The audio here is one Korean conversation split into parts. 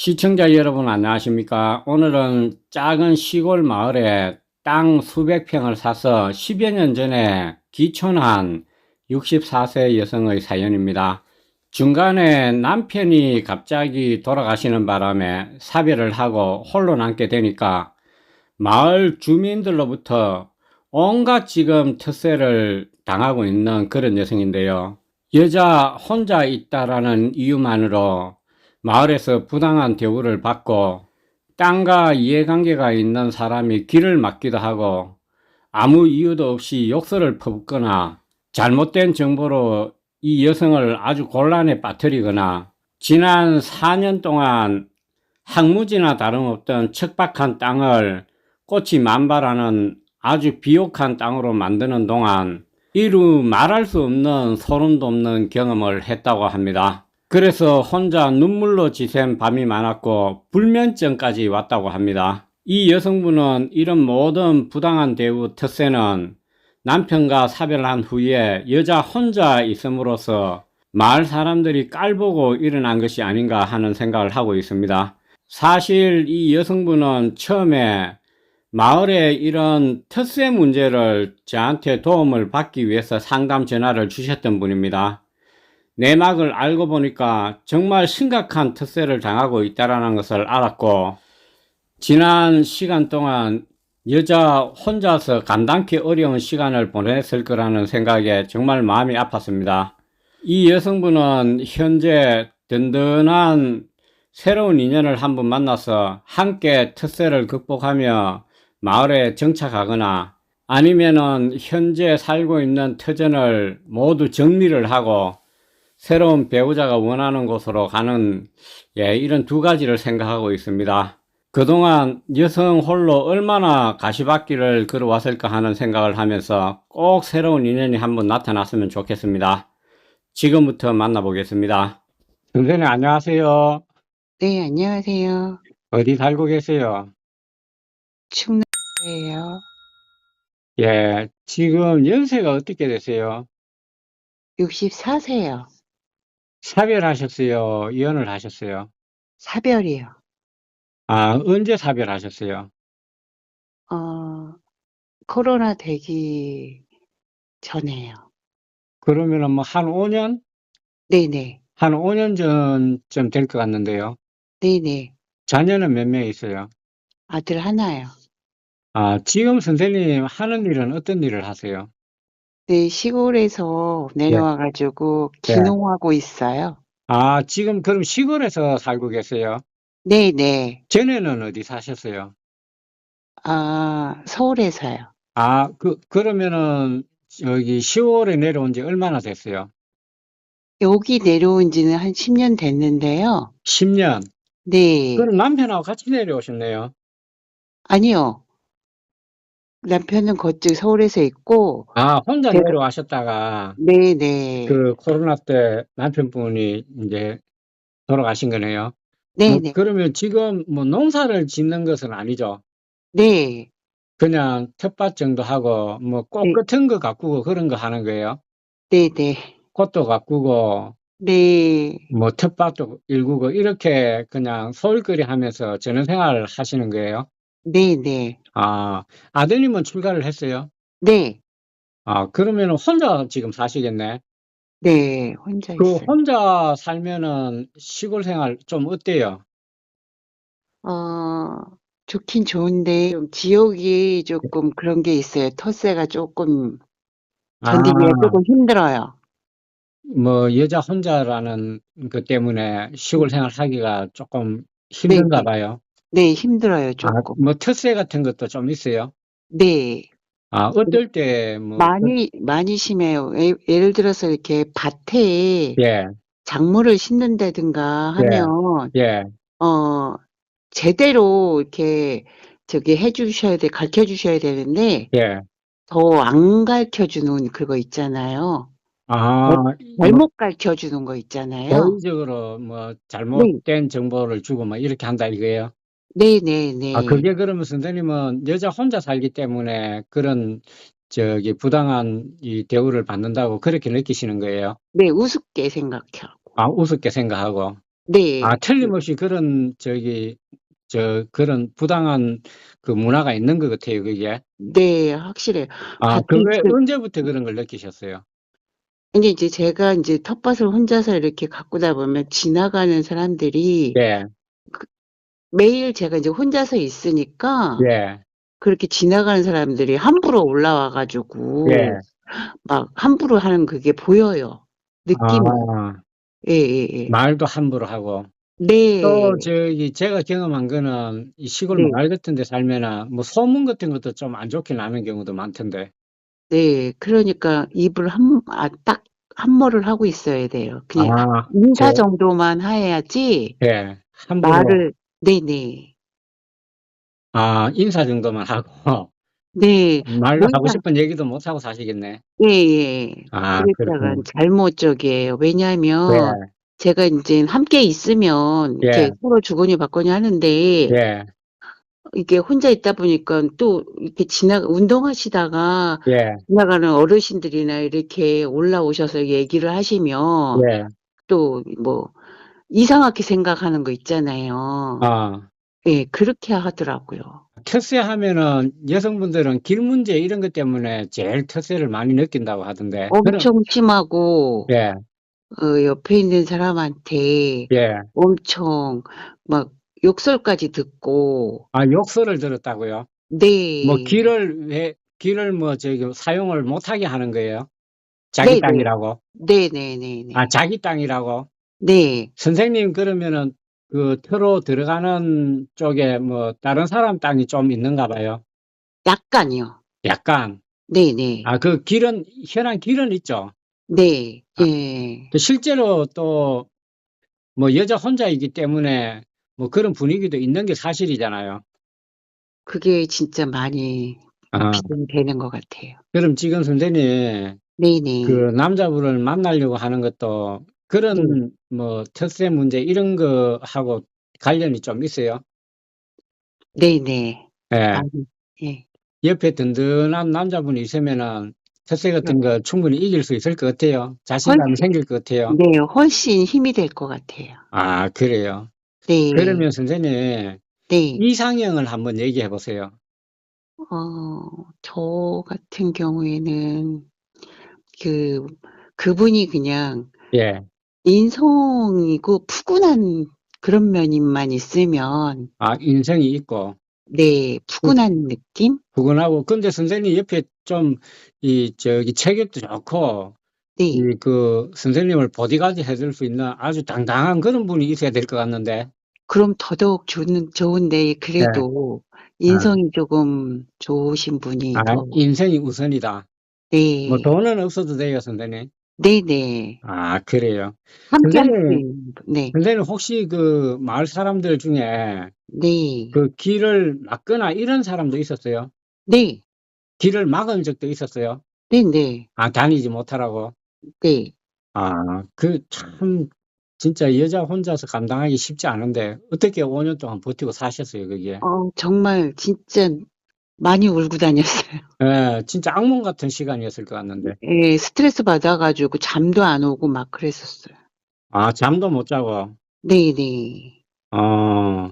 시청자 여러분 안녕하십니까? 오늘은 작은 시골 마을에 땅 수백 평을 사서 10여 년 전에 기촌한 64세 여성의 사연입니다. 중간에 남편이 갑자기 돌아가시는 바람에 사별을 하고 홀로 남게 되니까 마을 주민들로부터 온갖 지금 텃세를 당하고 있는 그런 여성인데요. 여자 혼자 있다라는 이유만으로 마을에서 부당한 대우를 받고 땅과 이해관계가 있는 사람이 길을 막기도 하고 아무 이유도 없이 욕설을 퍼붓거나 잘못된 정보로 이 여성을 아주 곤란에 빠뜨리거나 지난 4년 동안 항무지나 다름없던 척박한 땅을 꽃이 만발하는 아주 비옥한 땅으로 만드는 동안 이루 말할 수 없는 소름 돋는 경험을 했다고 합니다. 그래서 혼자 눈물로 지샌 밤이 많았고 불면증까지 왔다고 합니다. 이 여성분은 이런 모든 부당한 대우 텃세는 남편과 사별한 후에 여자 혼자 있음으로써 마을 사람들이 깔보고 일어난 것이 아닌가 하는 생각을 하고 있습니다. 사실 이 여성분은 처음에 마을에 이런 텃세 문제를 저한테 도움을 받기 위해서 상담 전화를 주셨던 분입니다. 내막을 알고 보니까 정말 심각한 텃세를 당하고 있다는 것을 알았고, 지난 시간 동안 여자 혼자서 감당기 어려운 시간을 보냈을 거라는 생각에 정말 마음이 아팠습니다. 이 여성분은 현재 든든한 새로운 인연을 한 번 만나서 함께 텃세를 극복하며 마을에 정착하거나 아니면은 현재 살고 있는 터전을 모두 정리를 하고 새로운 배우자가 원하는 곳으로 가는 예, 이런 두 가지를 생각하고 있습니다. 그동안 여성 홀로 얼마나 가시밭길을 걸어왔을까 하는 생각을 하면서 꼭 새로운 인연이 한번 나타났으면 좋겠습니다. 지금부터 만나보겠습니다. 선생님 안녕하세요. 네, 안녕하세요. 어디 살고 계세요? 충남이에요. 예, 지금 연세가 어떻게 되세요? 64세요. 사별하셨어요? 이혼을 하셨어요? 사별이요. 아, 언제 사별하셨어요? 어, 코로나 되기 전에요. 그러면은 뭐 한 5년? 네네. 한 5년 전쯤 될 것 같는데요. 네네. 자녀는 몇 명 있어요? 아들 하나요. 아, 지금 선생님 하는 일은 어떤 일을 하세요? 네, 시골에서 내려와 가지고 네. 기농하고 있어요. 아, 지금 그럼 시골에서 살고 계세요? 네네. 전에는 어디 사셨어요? 아, 서울에서요. 아, 그, 그러면은 여기 10월에 내려온 지 얼마나 됐어요? 여기 내려온 지는 한 10년 됐는데요. 10년. 네. 그럼 남편하고 같이 내려오셨네요. 아니요. 남편은 그쪽 서울에서 있고, 아, 혼자 제가- 내려와셨다가 네네. 그 코로나 때 남편분이 이제 돌아가신 거네요. 어, 네네. 그러면 지금 뭐 농사를 짓는 것은 아니죠. 네. 그냥 텃밭 정도 하고 뭐 꽃 네. 같은 거 가꾸고 그런 거 하는 거예요. 네네. 꽃도 가꾸고 네. 뭐 텃밭도 일구고 이렇게 그냥 소일거리 하면서 저녁 생활을 하시는 거예요. 네 네. 아, 아드님은 출가를 했어요. 네. 아, 그러면 혼자 지금 사시겠네. 네. 혼자 그 있어요. 혼자 살면은 시골 생활 좀 어때요? 어, 좋긴 좋은데, 좀 지역이 조금 그런 게 있어요. 텃세가 조금 견디기가 아, 조금 힘들어요. 뭐 여자 혼자라는 것 때문에 시골 생활 하기가 조금 힘든가 네네. 봐요. 네, 힘들어요, 아, 조금. 뭐 텃세 같은 것도 좀 있어요. 네. 아, 어떨 때 뭐, 많이, 많이 심해요. 예, 예를 들어서 이렇게 밭에 예, 작물을 심는다든가 예. 하면, 예, 어, 제대로 이렇게 저기 해 주셔야 돼, 가르쳐 주셔야 되는데, 예. 더 안 가르쳐 주는 그거 있잖아요. 아, 뭐 잘못 가르쳐 주는 거 있잖아요. 고의적으로 뭐 잘못된 정보를 주고 뭐 이렇게 한다 이거예요. 네네네. 아, 그게 그러면 선생님은 여자 혼자 살기 때문에 그런 저기 부당한 이 대우를 받는다고 그렇게 느끼시는 거예요. 네, 우습게 생각하고. 아, 우습게 생각하고. 네. 아, 틀림없이 그런, 저기, 저, 그런 부당한 그 문화가 있는 것 같아요, 그게. 네, 확실해요. 아, 같은 그게 그 언제부터 그런 걸 느끼셨어요? 근데 이제 제가 이제 텃밭을 혼자서 이렇게 가꾸다 보면 지나가는 사람들이 예, 매일 제가 이제 혼자서 있으니까 예, 그렇게 지나가는 사람들이 함부로 올라와 가지고 예. 막 함부로 하는 그게 보여요. 느낌이. 아, 예, 예, 예. 말도 함부로 하고. 네. 또, 저기, 제가 경험한 거는, 이 시골 네. 마을 같은 데 살면은, 뭐, 소문 같은 것도 좀 안 좋게 나는 경우도 많던데. 네. 그러니까 입을 한, 아, 딱 한모를 하고 있어야 돼요. 그냥 아, 인사 저, 정도만 해야지 예, 함부로, 말을, 네네. 아, 인사 정도만 하고, 네. 말로 하고 뭔가, 싶은 얘기도 못 하고 사시겠네. 예, 예. 아, 그렇군. 잘못 저기예요. 왜냐면 예, 제가 이제 함께 있으면 이렇게 예, 서로 주거니 받거니 하는데 예, 이게 혼자 있다 보니까 또 이렇게 지나 운동하시다가 예, 지나가는 어르신들이나 이렇게 올라오셔서 얘기를 하시면 예. 또 뭐 이상하게 생각하는 거 있잖아요. 아, 예, 그렇게 하더라고요. 텃세 하면은 여성분들은 길 문제 이런 것 때문에 제일 텃세를 많이 느낀다고 하던데. 그럼, 엄청 심하고 예, 어, 옆에 있는 사람한테 예. 엄청 막 욕설까지 듣고 아, 욕설을 들었다고요? 뭐, 네, 길을, 왜, 길을 뭐, 저기, 사용을 못하게 하는 거예요? 자기 네, 네, 땅이라고? 네, 네, 네, 아, 네, 자기 땅이라고? 네, 선생님, 그러면은, 그, 터로 들어가는 쪽에 뭐, 다른 사람 땅이 좀 있는가 봐요? 약간요. 약간. 네, 네, 아, 그 길은, 현한 길은 있죠? 네, 아, 예, 또 실제로 또, 뭐, 여자 혼자이기 때문에, 뭐, 그런 분위기도 있는 게 사실이잖아요. 그게 진짜 많이 아, 비동되는 것 같아요. 그럼 지금 선생님, 네, 네, 그 남자분을 만나려고 하는 것도 네, 그런 뭐 텃세 문제 이런 거하고 관련이 좀 있어요. 네, 네, 예. 많이, 예, 옆에 든든한 남자분이 있으면은 텃세 네. 같은 거 충분히 이길 수 있을 것 같아요. 자신감이 훨씬, 생길 것 같아요. 네, 훨씬 힘이 될 것 같아요. 아, 그래요. 네, 그러면 선생님, 네, 이상형을 한번 얘기해 보세요. 어, 저 같은 경우에는 그, 그분이 그냥 예. 인성이고 푸근한 그런 면만 있으면, 아, 인성이 있고, 네, 푸- 푸근한 느낌? 푸근하고, 근데 선생님 옆에 좀, 이, 저기, 체격도 좋고, 네, 이, 그, 선생님을 보디가드 해줄 수 있는 아주 당당한 그런 분이 있어야 될 것 같는데. 그럼 더더욱 좋은, 좋은데, 예. 그래도 아, 인성이 조금 좋으신 분이 아, 더, 인생이 우선이다. 뭐, 네, 돈은 없어도 돼요, 선생님. 네네. 아, 그래요. 함께 할 수 선생님, 있는, 분. 네, 선생님 혹시 그 마을 사람들 중에 네, 그 길을 막거나 이런 사람도 있었어요? 네, 길을 막은 적도 있었어요? 네네, 아, 다니지 못하라고? 네. 아, 그 참, 진짜 여자 혼자서 감당하기 쉽지 않은데, 어떻게 5 년 동안 버티고 사셨어요, 그게? 어, 정말 진짜 많이 울고 다녔어요. 예, 진짜 악몽 같은 시간이었을 것 같는데. 예, 스트레스 받아가지고 잠도 안 오고 막 그랬었어요. 아, 잠도 못 자고, 네네. 어,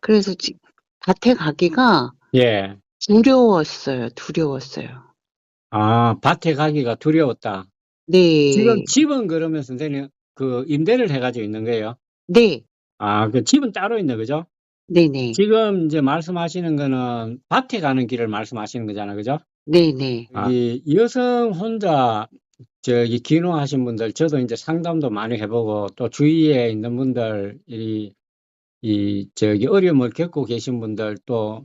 그래서 지, 밭에 가기가 예. 두려웠어요. 두려웠어요. 아, 밭에 가기가 두려웠다. 지금 네, 집은 그러면 선생님, 그 임대를 해가지고 있는 거예요? 네, 아, 그 집은 따로 있네, 그죠? 네네, 지금 이제 말씀하시는 거는 밭에 가는 길을 말씀하시는 거잖아요, 그죠? 네네. 아, 이 여성 혼자 저기 귀농하신 분들, 저도 이제 상담도 많이 해보고 또 주위에 있는 분들, 이, 이 저기 어려움을 겪고 계신 분들 또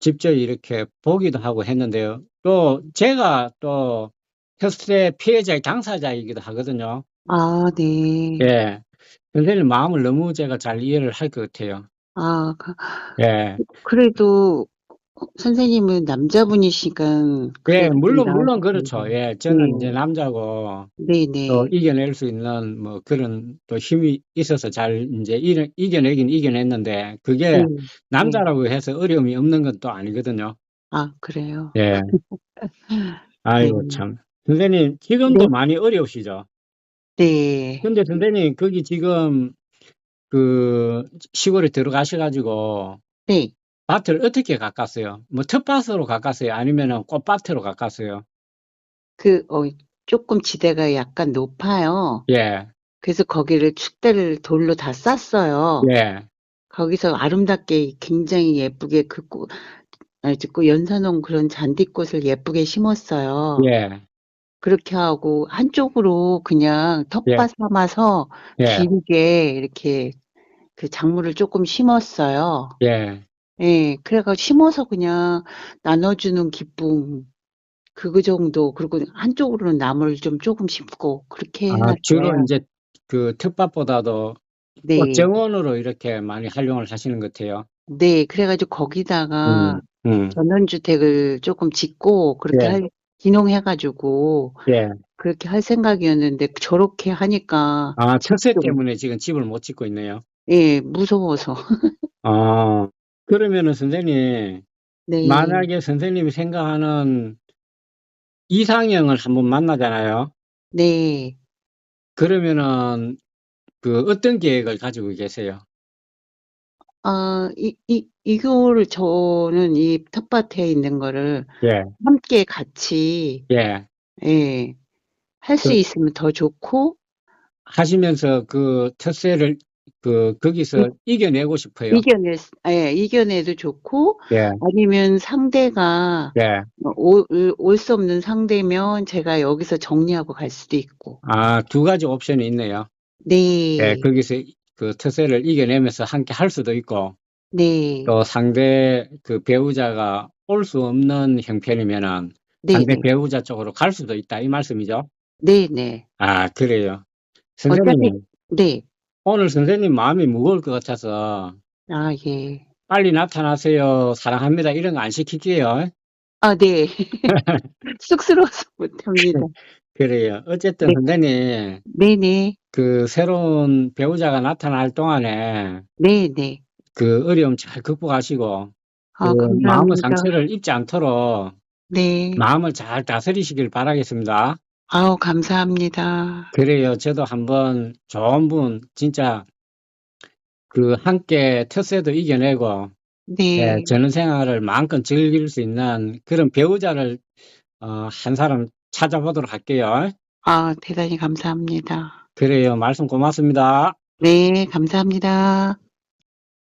직접 이렇게 보기도 하고 했는데요. 또 제가 또 혈세 피해자 의 당사자이기도 하거든요. 아, 네. 예. 선생님 마음을 너무 제가 잘 이해를 할 것 같아요. 아, 그- 예. 그래도 선생님은 남자분이시니까 예, 그래도 좀 물론, 그렇죠. 같은데. 예, 저는 이제 네, 남자고 또 네네, 이겨낼 수 있는 뭐 그런 또 힘이 있어서 잘 이제 이- 이겨내긴 이겨냈는데 그게 네, 네. 남자라고 해서 어려움이 없는 건 또 아니거든요. 아, 그래요. 예. 아이고 네, 참. 선생님 지금도 네, 많이 어려우시죠? 네. 근데 선생님, 거기 지금 그 시골에 들어가셔가지고 네. 밭을 어떻게 가꿨어요? 뭐 텃밭으로 가꿨어요? 아니면은 꽃밭으로 가꿨어요? 그, 어, 조금 지대가 약간 높아요. 예, 그래서 거기를 축대를 돌로 다 쌌어요. 예, 거기서 아름답게 굉장히 예쁘게 그 꽃, 아니, 그 연산홍 그런 잔디꽃을 예쁘게 심었어요. 예, 그렇게 하고 한쪽으로 그냥 텃밭 삼아서 예, 길게 이렇게 그 작물을 조금 심었어요. 예. 예, 그래가 심어서 그냥 나눠주는 기쁨 그거 정도 그리고 한쪽으로는 나물 좀 조금 심고 그렇게 아. 주로 이제 그 텃밭보다도 네, 꽃 정원으로 이렇게 많이 활용을 하시는 것 같아요. 네, 그래 가지고 거기다가 음, 음, 전원주택을 조금 짓고 그렇게 예. 할 기농해가지고 예. 그렇게 할 생각이었는데 저렇게 하니까 아, 철새 좀- 때문에 지금 집을 못 짓고 있네요. 예, 무서워서 아, 그러면은 선생님, 네, 만약에 선생님이 생각하는 이상형을 한번 만나잖아요. 네. 그러면은 그 어떤 계획을 가지고 계세요? 아, 이, 이, 이거를 저는 이 텃밭에 있는 거를 예, 함께 같이, 예. 예, 할 수 그- 있으면 더 좋고, 하시면서 그 텃세를 그 거기서 음. 이겨내고 싶어요. 이겨내, 예, 이겨내도 좋고, 예, 아니면 상대가 예. 올 수 없는 상대면 제가 여기서 정리하고 갈 수도 있고. 아, 두 가지 옵션이 있네요. 네, 예, 거기서 그 텃세를 이겨내면서 함께 할 수도 있고, 네, 또 상대 그 배우자가 올 수 없는 형편이면은 네, 상대 네, 배우자 쪽으로 갈 수도 있다 이 말씀이죠? 네, 네, 아, 그래요. 선생님, 네. 오늘 선생님 마음이 무거울 것 같아서 아, 예. 빨리 나타나세요. 사랑합니다. 이런 거 안 시킬게요. 아, 네. 쑥스러워서 못합니다. 그래요. 어쨌든 네. 선생님, 네네, 그 새로운 배우자가 나타날 동안에 네네. 그 어려움 잘 극복하시고 아, 그 마음의. 상처를 입지 않도록 네. 마음을 잘 다스리시길 바라겠습니다. 아우, 감사합니다. 그래요. 저도 한번 좋은 분, 진짜 그 함께 텃세도 이겨내고 네. 예, 전원생활을 마음껏 즐길 수 있는 그런 배우자를 어, 한 사람 찾아보도록 할게요. 아, 대단히 감사합니다. 그래요. 말씀 고맙습니다. 네, 감사합니다.